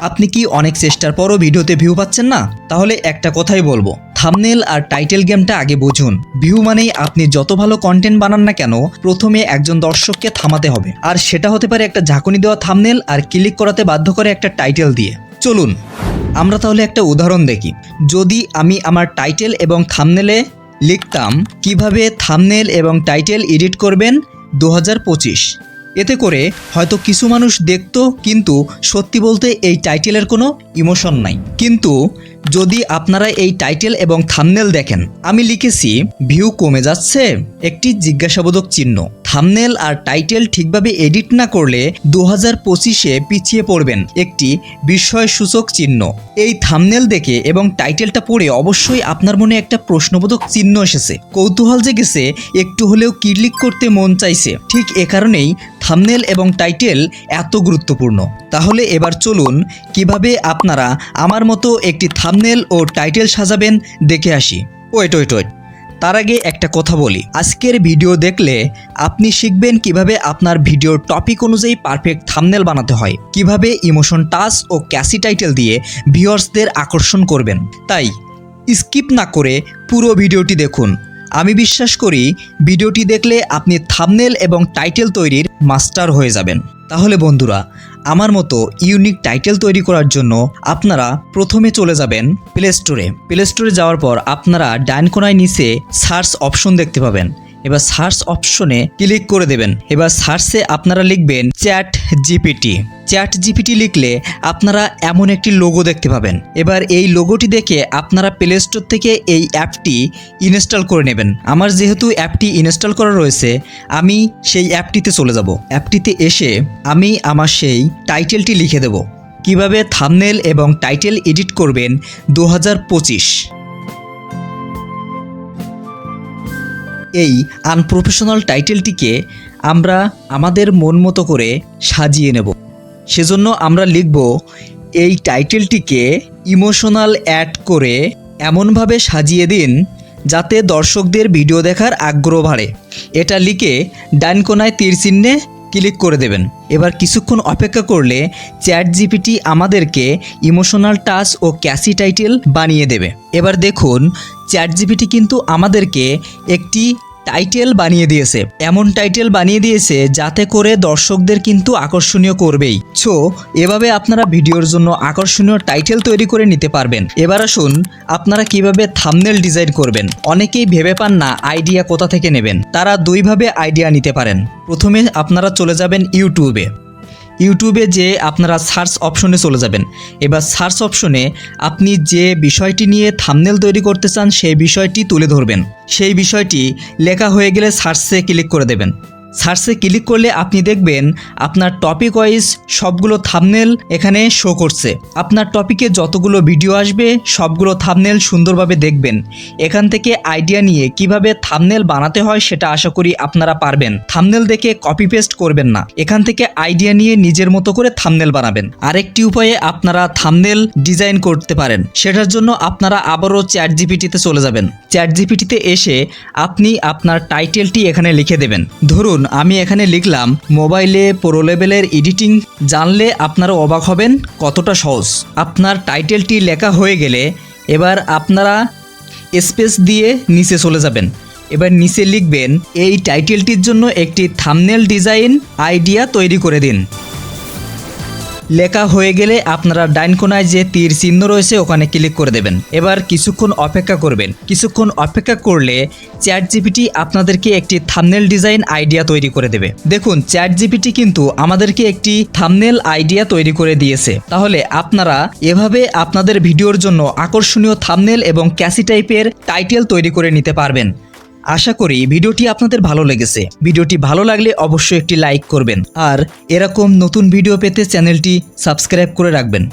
আপনি কি অনেক চেষ্টার পরও ভিডিওতে ভিউ পাচ্ছেন না? তাহলে একটা কথাই বলব। থামনেল আর টাইটেল গেমটা আগে বুঝুন। ভিউ মানেই আপনি যত ভালো কন্টেন্ট বানান না কেন, প্রথমে একজন দর্শককে থামাতে হবে। আর সেটা হতে পারে একটা ঝাঁকুনি দেওয়া থামনেল আর ক্লিক করাতে বাধ্য করে একটা টাইটেল দিয়ে। চলুন, আমরা তাহলে একটা উদাহরণ দেখি। যদি আমি আমার টাইটেল এবং থামনেলে লিখতাম কীভাবে থামনেল এবং টাইটেল এডিট করবেন? দু হাজার পঁচিশ। এতে করে হয়তো কিছু মানুষ দেখত, কিন্তু সত্যি বলতে এই টাইটেলের কোনো ইমোশন নাই। কিন্তু যদি আপনারা এই টাইটেল এবং থামনেল দেখেন, আমি লিখেছি, ভিউ কমে যাচ্ছে একটি জিজ্ঞাসাবোধক চিহ্ন। থামনেল আর টাইটেল ঠিকভাবে এডিট না করলে দু হাজার পঁচিশে পিছিয়ে পড়বেন, একটি বিস্ময়সূচক চিহ্ন। এই থামনেল দেখে এবং টাইটেলটা পড়ে অবশ্যই আপনার মনে একটা প্রশ্নবোধক চিহ্ন এসেছে। কৌতূহল জেগেছে একটু হলেও ক্লিক করতে মন চাইছে। ঠিক এ কারণেই থামনেল এবং টাইটেল এত গুরুত্বপূর্ণ। তাহলে এবার চলুন, কীভাবে আপনারা আমার মতো একটি থামনেল ও টাইটেল সাজাবেন, দেখে আসি। Wait wait wait. তার আগে একটা কথা বলি। আজকের ভিডিও দেখলে আপনি শিখবেন কীভাবে আপনার ভিডিওর টপিক অনুযায়ী পারফেক্ট থামনেল বানাতে হয়। কীভাবে ইমোশন টাচ ও ক্যাসি টাইটেল দিয়ে ভিউয়ার্সদের আকর্ষণ করবেন। তাই স্কিপ না করে পুরো ভিডিওটি দেখুন। আমি বিশ্বাস করি ভিডিওটি দেখলে আপনি থামনেল এবং টাইটেল তৈরির মাস্টার হয়ে যাবেন। তাহলে বন্ধুরা আমার মতো ইউনিক টাইটেল তৈরি করার জন্য আপনারা প্রথমে চলে যাবেন প্লে স্টোরে প্লে স্টোরে যাওয়ার পর আপনারা ডাইন কোনায় নিচে সার্চ অপশন দেখতে পাবেন। এবার সার্চ অপশনে ক্লিক করে দেবেন। এবার সার্চে আপনারা লিখবেন চ্যাট জিপিটি। চ্যাট জিপিটি লিখলে আপনারা এমন একটি লোগো দেখতে পাবেন। এবার এই লোগোটি দেখে আপনারা প্লে স্টোর থেকে এই অ্যাপটি ইনস্টল করে নেবেন। আমার যেহেতু অ্যাপটি ইনস্টল করা রয়েছে, আমি সেই অ্যাপটিতে চলে যাব। অ্যাপটিতে এসে আমি আমার সেই টাইটেলটি লিখে দেব। কীভাবে থামনেল এবং টাইটেল এডিট করবেন দু হাজার পঁচিশ। এই আনপ্রফেশনাল টাইটেলটিকে আমরা আমাদের মন মতো করে সাজিয়ে নেব। সেজন্য আমরা লিখব, এই টাইটেলটিকে ইমোশনাল অ্যাড করে এমনভাবে সাজিয়ে দিন যাতে দর্শকদের ভিডিও দেখার আগ্রহ বাড়ে। এটা লিখে ডান কোনায় তীর চিহ্নে ক্লিক করে দেবেন। এবার কিছুক্ষণ অপেক্ষা করলে চ্যাট জিপিটি আমাদেরকে ইমোশনাল টাচ ও ক্যাসি টাইটেল বানিয়ে দেবে। এবার দেখুন চ্যাট জিপিটি কিন্তু আমাদেরকে একটি টাইটেল বানিয়ে দিয়েছে। এমন টাইটেল বানিয়ে দিয়েছে যাতে করে দর্শকদের কিন্তু আকর্ষণীয় করবেই। ছো এভাবে আপনারা ভিডিওর জন্য আকর্ষণীয় টাইটেল তৈরি করে নিতে পারবেন। এবার আসুন, আপনারা কীভাবে থামনেল ডিজাইন করবেন? অনেকেই ভেবে পান না আইডিয়া কোথা থেকে নেবেন। তারা দুইভাবে আইডিয়া নিতে পারেন। প্রথমে আপনারা চলে যাবেন ইউটিউবে ইউটিউবে যে আপনারা সার্চ অপশনে চলে যাবেন। এবার সার্চ অপশনে আপনি যে বিষয়টি নিয়ে থামনেল তৈরি করতে চান, সেই বিষয়টি তুলে ধরবেন। সেই বিষয়টি লেখা হয়ে গেলে সার্চে ক্লিক করে দেবেন। সার্চে ক্লিক করলে আপনি দেখবেন আপনার টপিক ওয়াইজ সবগুলো থামনেল এখানে শো করছে। আপনার টপিকে যতগুলো ভিডিও আসবে, সবগুলো থামনেল সুন্দরভাবে দেখবেন। এখান থেকে আইডিয়া নিয়ে কীভাবে থামনেল বানাতে হয় সেটা আশা করি আপনারা পারবেন। থামনেল দেখে কপি পেস্ট করবেন না। এখান থেকে আইডিয়া নিয়ে নিজের মতো করে থামনেল বানাবেন। আরেকটি উপায়ে আপনারা থামনেল ডিজাইন করতে পারেন। সেটার জন্য আপনারা আবারও চ্যাট জিপিটিতে চলে যাবেন। চ্যাট জিপিটিতে এসে আপনি আপনার টাইটেলটি এখানে লিখে দেবেন। ধরুন আমি এখানে লিখলাম, মোবাইলে প্রো লেভেলের এডিটিং জানলে আপনারা অবাক হবেন কতটা সহজ। আপনার টাইটেলটি লেখা হয়ে গেলে এবার আপনারা স্পেস দিয়ে নিচে চলে যাবেন। এবার নিচে লিখবেন, এই টাইটেলটির জন্য একটি থামনেল ডিজাইন আইডিয়া তৈরি করে দিন। লেখা হয়ে গেলে আপনারা ডাইন কোনায় যে তীর চিহ্ন রয়েছে ওখানে ক্লিক করে দেবেন। এবার কিছুক্ষণ অপেক্ষা করবেন। কিছুক্ষণ অপেক্ষা করলে চ্যাট জিপিটি আপনাদেরকে একটি থামনেল ডিজাইন আইডিয়া তৈরি করে দেবে। দেখুন চ্যাট জিপিটি কিন্তু আমাদেরকে একটি থামনেল আইডিয়া তৈরি করে দিয়েছে। তাহলে আপনারা এভাবে আপনাদের ভিডিওর জন্য আকর্ষণীয় থামনেল এবং ক্যাসি টাইপের টাইটেল তৈরি করে নিতে পারবেন। আশা করি ভিডিওটি আপনাদের ভালো লেগেছে। ভিডিওটি ভালো লাগলে অবশ্যই একটি লাইক করবেন। আর এরকম নতুন ভিডিও পেতে চ্যানেলটি সাবস্ক্রাইব করে রাখবেন।